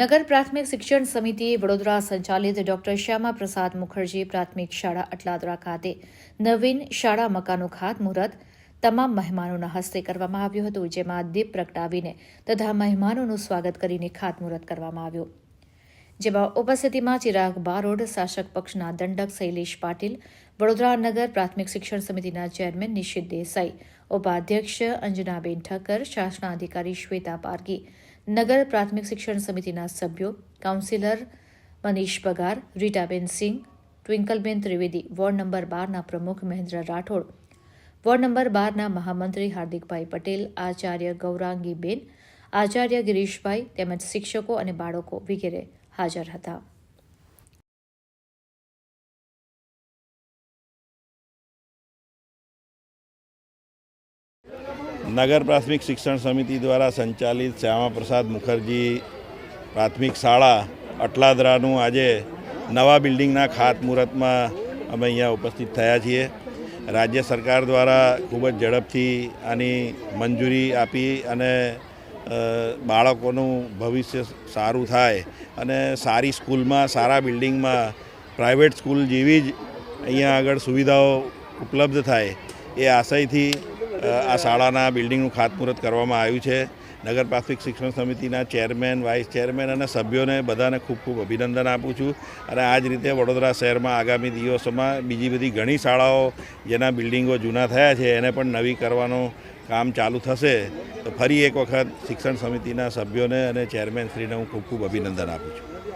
નગર પ્રાથમિક શિક્ષણ સમિતિ વડોદરા સંચાલિત ડોક્ટર શ્યામા પ્રસાદ મુખર્જી પ્રાથમિક શાળા અટલાદરા ખાતે નવીન શાળા મકાનનું ખાતમુહૂર્ત તમામ મહેમાનોના હસ્તે કરવામાં આવ્યું હતું, જેમાં દીપ પ્રગટાવીને તથા મહેમાનોનું સ્વાગત કરીને ખાતમુહૂર્ત કરવામાં આવ્યું. જેમાં ઉપસ્થિતિમાં ચિરાગ બારોડ, શાસક પક્ષના દંડક શૈલેષ પાટીલ, વડોદરા નગર પ્રાથમિક શિક્ષણ સમિતિના ચેરમેન નિશિત દેસાઈ, ઉપાધ્યક્ષ અંજનાબેન ઠક્કર, શાસનાધિકારી શ્વેતા પારગી નગર પ્રાથમિક શિક્ષણ સમિતિના સભ્યો councillor Manish Pagar, Ritaben Singh ટ્વિંકલબેન Trivedi, ward number બારના પ્રમુખ મહેન્દ્ર રાઠોડ, વોર્ડ નંબર બારના મહામંત્રી હાર્દિકભાઈ પટેલ, આચાર્ય ગૌરાંગીબેન, આચાર્ય ગિરીશભાઈ તેમજ શિક્ષકો અને બાળકો વગેરે હાજર હતા. નગર પ્રાથમિક શિક્ષણ સમિતિ દ્વારા સંચાલિત શ્યામાપ્રસાદ મુખર્જી પ્રાથમિક શાળા અટલાદરાનું આજે નવા બિલ્ડિંગના ખાતમુહૂર્તમાં અમે અહીંયા ઉપસ્થિત થયા છીએ. રાજ્ય સરકાર દ્વારા ખૂબ જ ઝડપથી આની મંજૂરી આપી અને બાળકોનું ભવિષ્ય સારું થાય અને સારી સ્કૂલમાં, સારા બિલ્ડિંગમાં, પ્રાઇવેટ સ્કૂલ જેવી જ અહીંયા આગળ સુવિધાઓ ઉપલબ્ધ થાય એ આશયથી આ શાળાના બિલ્ડિંગનું ખાતમુહૂર્ત કરવામાં આવ્યું છે. નગર પ્રાથમિક શિક્ષણ સમિતિના ચેરમેન, વાઇસ ચેરમેન અને સભ્યોને બધાને ખૂબ ખૂબ અભિનંદન આપું છું. અને આ જ રીતે વડોદરા શહેરમાં આગામી દિવસોમાં બીજી બધી ઘણી શાળાઓ જેના બિલ્ડિંગો જૂના થયા છે, એને પણ નવી કરવાનું કામ ચાલુ થશે. તો ફરી એક વખત શિક્ષણ સમિતિના સભ્યોને અને ચેરમેન શ્રીને હું ખૂબ ખૂબ અભિનંદન આપું છું.